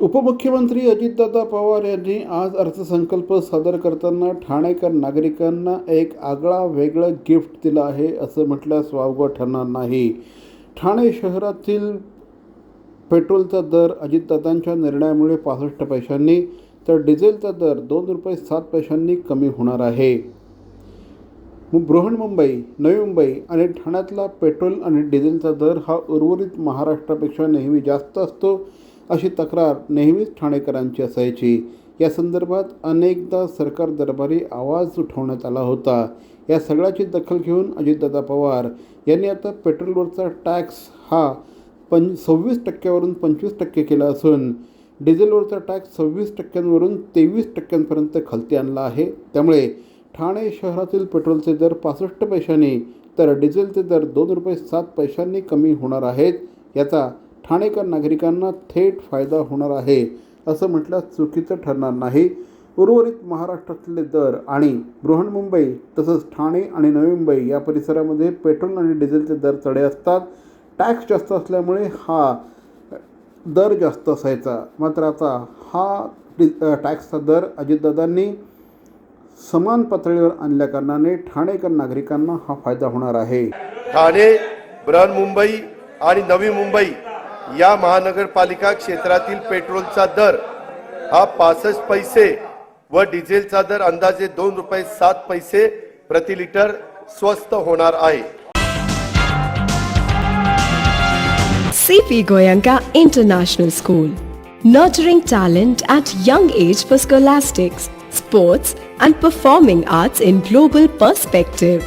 उपमुख्यमंत्री अजितदादा पवार यांनी आज अर्थसंकल्प सादर करताना ठाणेकर नागरिकांना एक आगळा वेगळं गिफ्ट दिलं आहे असं म्हटल्यास वावगं ठरणार नाही. ठाणे शहरातील पेट्रोलचा दर अजितदादांच्या निर्णयामुळे पासष्ट पैशांनी तर डिझेलचा दर दोन रुपये सात पैशांनी कमी होणार आहे. बृहन्मुंबई नवी मुंबई आणि ठाण्यातला पेट्रोल आणि डिझेलचा दर हा उर्वरित महाराष्ट्रापेक्षा नेहमी जास्त असतो. अशी तक्रार नेहमीच ठाणेकरांची असायची. या संदर्भात अनेकदा सरकार दरबारी आवाज उठवण्यात आला होता. या सगळ्याची दखल घेऊन अजितदादा पवार यांनी आता पेट्रोलवरचा टॅक्स हा पं सव्वीस टक्क्यावरून पंचवीस टक्के केला असून डिझेलवरचा टॅक्स सव्वीस टक्क्यांवरून तेवीस टक्क्यांपर्यंत खालती आणला आहे. त्यामुळे ठाणे शहरातील पेट्रोलचे दर पासष्ट पैशांनी तर डिझेलचे दर दोन रुपये सात पैशांनी कमी होणार आहेत याचा ठाणेकर नागरिकांना थेट फायदा होणार आहे असं म्हटल्यास चुकीचं ठरणार नाही. उर्वरित महाराष्ट्रातले दर आणि बृहन्मुंबई तसंच ठाणे आणि नवी मुंबई या परिसरामध्ये पेट्रोल आणि डिझेलचे दर चढे असतात. टॅक्स जास्त असल्यामुळे हा दर जास्त असायचा. मात्र आता हा डि टॅक्सचा दर अजितदादांनी समान पातळीवर आणल्याकारणाने ठाणेकर नागरिकांना हा फायदा होणार आहे. ठाणे बृहन्मुंबई आणि नवी मुंबई या महानगरपालिका क्षेत्रातील पेट्रोलचा दर हा पासष्ट पैसे व डिझेलचा दर अंदाजे दोन रुपये सात पैसे प्रति लिटर स्वस्त होणार आहे CP Goyanka International School, nurturing talent at young age for scholastics, sports, and performing arts in global perspective.